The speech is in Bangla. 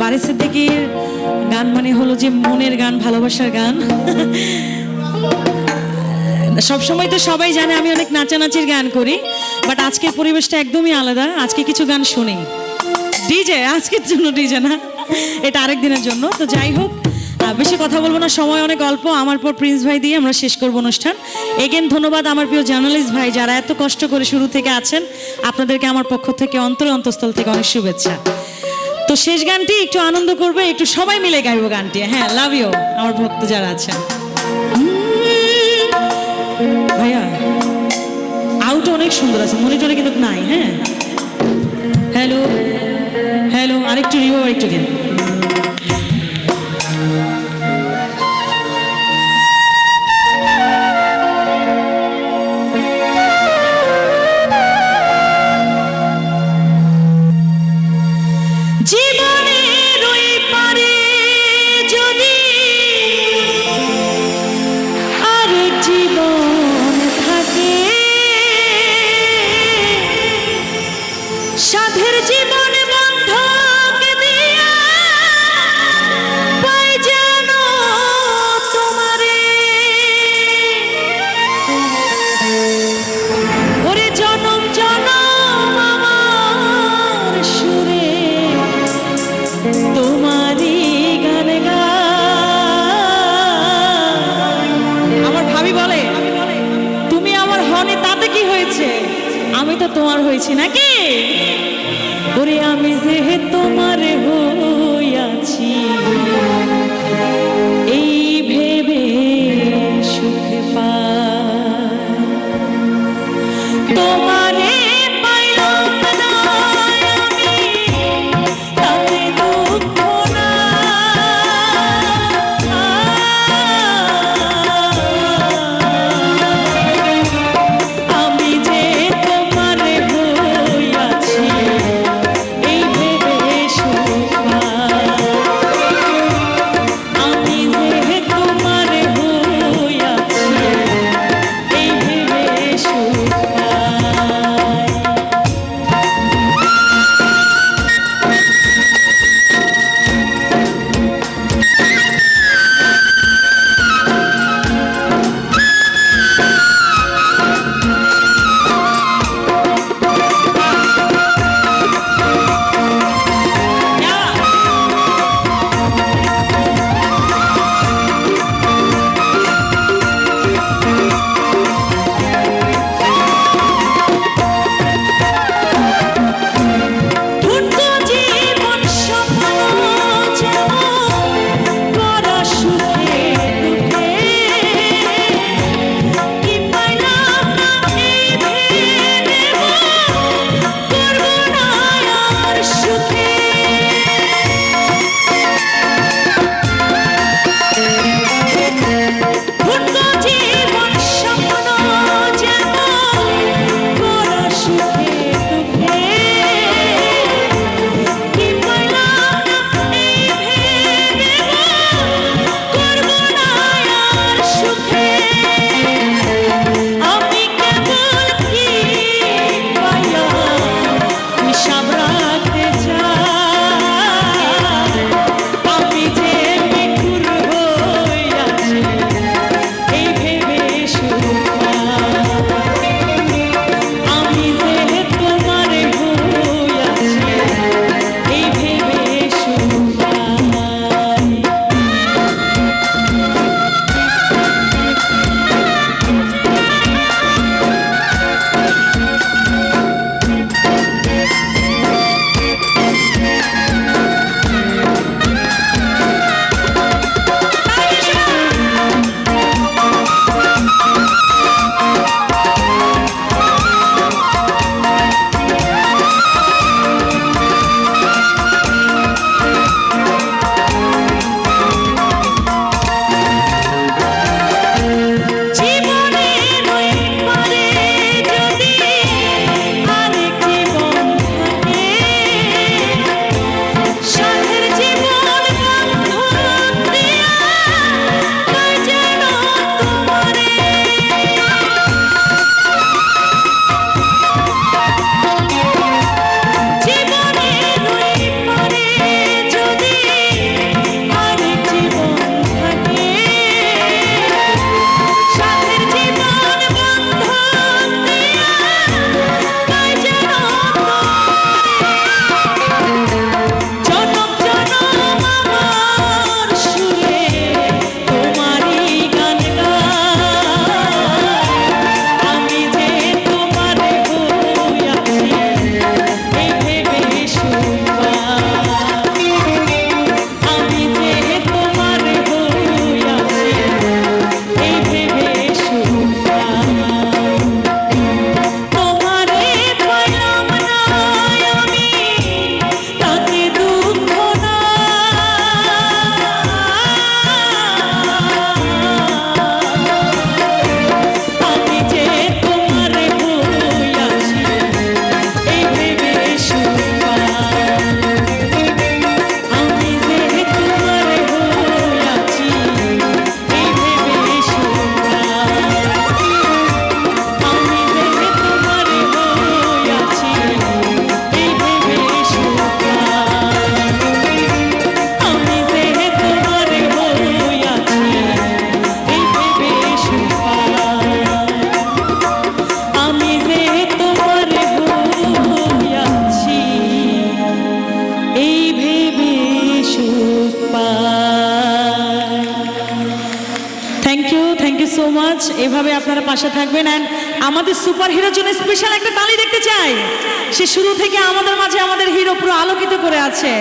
বারে সিদ্দিকির গান মানে হলো যে মনের গান, ভালোবাসার গান। সবসময় তো সবাই জানে আমি অনেক নাচানাচির গান করি বাট আজকের পরিবেশটা একদমই আলাদা। আজকে কিছু গান শুনি। ডিজে, আজকের জন্য ডিজে না। এটা আরেক দিনের জন্য। তো যাই হোক বেশি কথা বলব না, সময় অনেক অল্প। আমার পর প্রিন্স ভাই দিয়ে আমরা শেষ করব অনুষ্ঠান। এগেন ধন্যবাদ আমার প্রিয় জার্নালিস্ট ভাই, যারা এত কষ্ট করে শুরু থেকে আছেন। আপনাদেরকে আমার পক্ষ থেকে অন্তর অন্তঃস্থল থেকে অনেক শুভেচ্ছা। তো শেষ গানটি একটু আনন্দ করবে, একটু সবাই মিলে গাইব গানটি। হ্যাঁ লাভ ইউ আমার ভক্ত যারা আছেন। ভাইয়া আউট অনেক সুন্দর আছে মনিটরে কিন্তু নাই হ্যাঁ? হ্যালো হ্যালো আরেকটু রিভার একটু দিন। হয়েছি নাকি? ওরে আমি যে তোমার হইয়াছি এই ভেবে সুখ পা। তোমারে সো মাচ এভাবে আপনারা পাশে থাকবেন। অ্যান্ড আমাদের সুপার হিরোর জন্য স্পেশাল একটা তালি দেখতে চাই। সে শুরু থেকে আমাদের মাঝে আমাদের হিরো পুরো আলোকিত করে আছে।